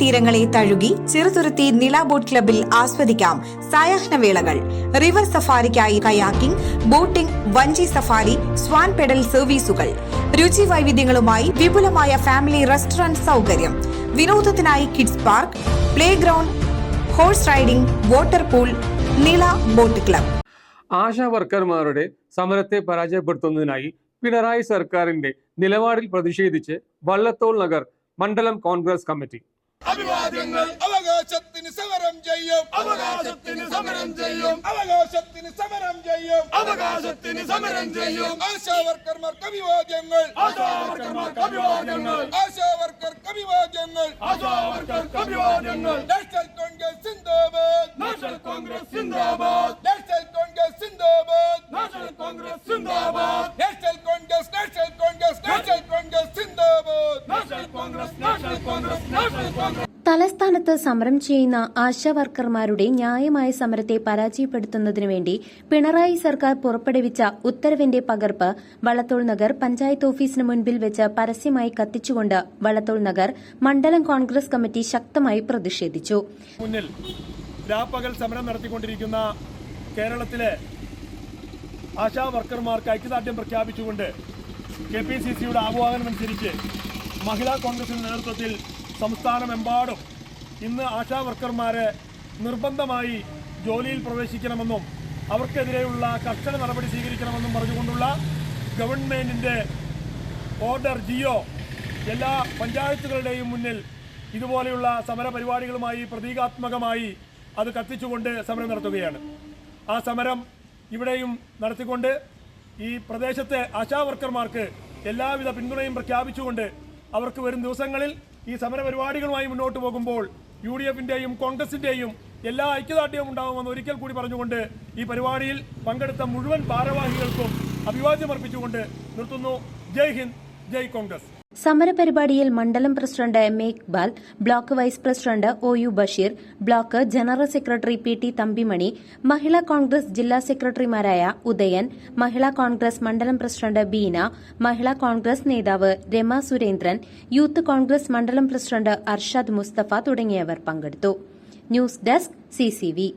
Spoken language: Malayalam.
തീരങ്ങളെ തഴുകി ചെറുതുരുത്തി നില ബോട്ട് ക്ലബിൽ ആസ്വദിക്കാം സായാഹ്നവേളകൾ റിവർ സഫാരിക്കായി കയാക്കിംഗ് ബോട്ടിംഗ് വഞ്ചി സഫാരി സ്വാൻ പെഡൽ സർവീസുകൾ. രുചി വൈവിധ്യങ്ങളുമായി വിപുലമായ ഫാമിലി റെസ്റ്റോറന്റ് സൗകര്യം. വിനോദത്തിനായി kids park playground horse riding water pool Nila boat club. ASHA വർക്കർമാരുടെ സമരത്തെ പരാജയപ്പെടുത്തുന്നതിനായി പിണറായി സർക്കാരിന്റെ നിലപാടിൽ പ്രതിഷേധിച്ച് വള്ളത്തോൾ നഗർ മണ്ഡലം കോൺഗ്രസ് കമ്മിറ്റി. അഭിവാദ്യങ്ങൾ അവകാശത്തിന് സമരം ചെയ്യും അവകാശത്തിന് സമരം ചെയ്യും അവകാശത്തിന് സമരം ചെയ്യും അവകാശത്തിന് സമരം ചെയ്യും ആശാ വർക്കർമാർക്ക് അഭിവാദ്യങ്ങൾ ആശാ വർക്കർമാർക്ക് അഭിവാദ്യങ്ങൾ ആശാ വർക്കർക്ക് അഭിവാദ്യങ്ങൾ ആശാ വർക്കർക്ക് അഭിവാദ്യങ്ങൾ നാഷണൽ കോൺഗ്രസ് സിന്ദാബാദ് നാഷണൽ കോൺഗ്രസ് സിന്ദാബാദ് നാഷണൽ കോൺഗ്രസ് സിന്ദാബാദ് നാഷണൽ കോൺഗ്രസ് സിന്ദാബാദ് തലസ്ഥാനത്ത് സമരം ചെയ്യുന്ന ആശാവർക്കർമാരുടെ ന്യായമായ സമരത്തെ പരാജയപ്പെടുത്തുന്നതിനു വേണ്ടി പിണറായി സർക്കാർ പുറപ്പെടുവിച്ച ഉത്തരവിന്റെ പകർപ്പ് വളത്തോൾ നഗർ പഞ്ചായത്ത് ഓഫീസിന് മുൻപിൽ വെച്ച് പരസ്യമായി കത്തിച്ചുകൊണ്ട് വളത്തോൾ നഗർ മണ്ഡലം കോൺഗ്രസ് കമ്മിറ്റി ശക്തമായി പ്രതിഷേധിച്ചു. മുന്നിൽ രാപ്പകൽ സമരം നടത്തിക്കൊണ്ടിരിക്കുന്ന കേരളത്തിലെ ആശാവർക്കർമാർക്ക് ഐക്യദാർഢ്യം പ്രഖ്യാപിച്ചുകൊണ്ട് കെ പി സി സിയുടെ ആഹ്വാനമനുസരിച്ച് മഹിളാ കോൺഗ്രസിന്റെ നേതൃത്വത്തിൽ സംസ്ഥാനമെമ്പാടും ഇന്ന് ആശാ വർക്കർമാരെ നിർബന്ധമായി ജോലിയിൽ പ്രവേശിക്കണമെന്നും അവർക്കെതിരെയുള്ള കർശന നടപടി സ്വീകരിക്കണമെന്നും പറഞ്ഞുകൊണ്ടുള്ള ഗവൺമെന്റിന്റെ ഓർഡർ ജിയോ എല്ലാ പഞ്ചായത്തുകളുടെയും മുന്നിൽ ഇതുപോലെയുള്ള സമര പരിപാടികളുമായി പ്രതീകാത്മകമായി അത് കത്തിച്ചുകൊണ്ട് സമരം നടത്തുകയാണ്. ആ സമരം ഇവിടെയും നടത്തിക്കൊണ്ട് ഈ പ്രദേശത്തെ ആശാവർക്കർമാർക്ക് എല്ലാവിധ പിന്തുണയും പ്രഖ്യാപിച്ചുകൊണ്ട് അവർക്ക് വരും ദിവസങ്ങളിൽ ഈ സമരപരിപാടികളുമായി മുന്നോട്ട് പോകുമ്പോൾ യു ഡി എഫിന്റെയും കോൺഗ്രസിന്റെയും എല്ലാ ഐക്യദാർഢ്യവും ഉണ്ടാകുമെന്ന് ഒരിക്കൽ കൂടി പറഞ്ഞുകൊണ്ട് ഈ പരിപാടിയിൽ പങ്കെടുത്ത മുഴുവൻ ഭാരവാഹികൾക്കും അഭിവാദ്യം അർപ്പിച്ചുകൊണ്ട് നിർത്തുന്നു. ജയ് ഹിന്ദ് ജയ് കോൺഗ്രസ്. സമരപരിപാടിയിൽ മണ്ഡലം president M A Iqbal block vice president O U Basheer block general secretary P T Thampimani Mahila Congress ജില്ലാ സെക്രട്ടറിമാരായ ഉദയൻ മഹിളാ കോൺഗ്രസ് മണ്ഡലം പ്രസിഡന്റ് ബീന മഹിളാ കോൺഗ്രസ് നേതാവ് രമ സുരേന്ദ്രൻ യൂത്ത് കോൺഗ്രസ് മണ്ഡലം പ്രസിഡന്റ് അർഷാദ് മുസ്തഫ തുടങ്ങിയവർ പങ്കെടുത്തു. News desk CCV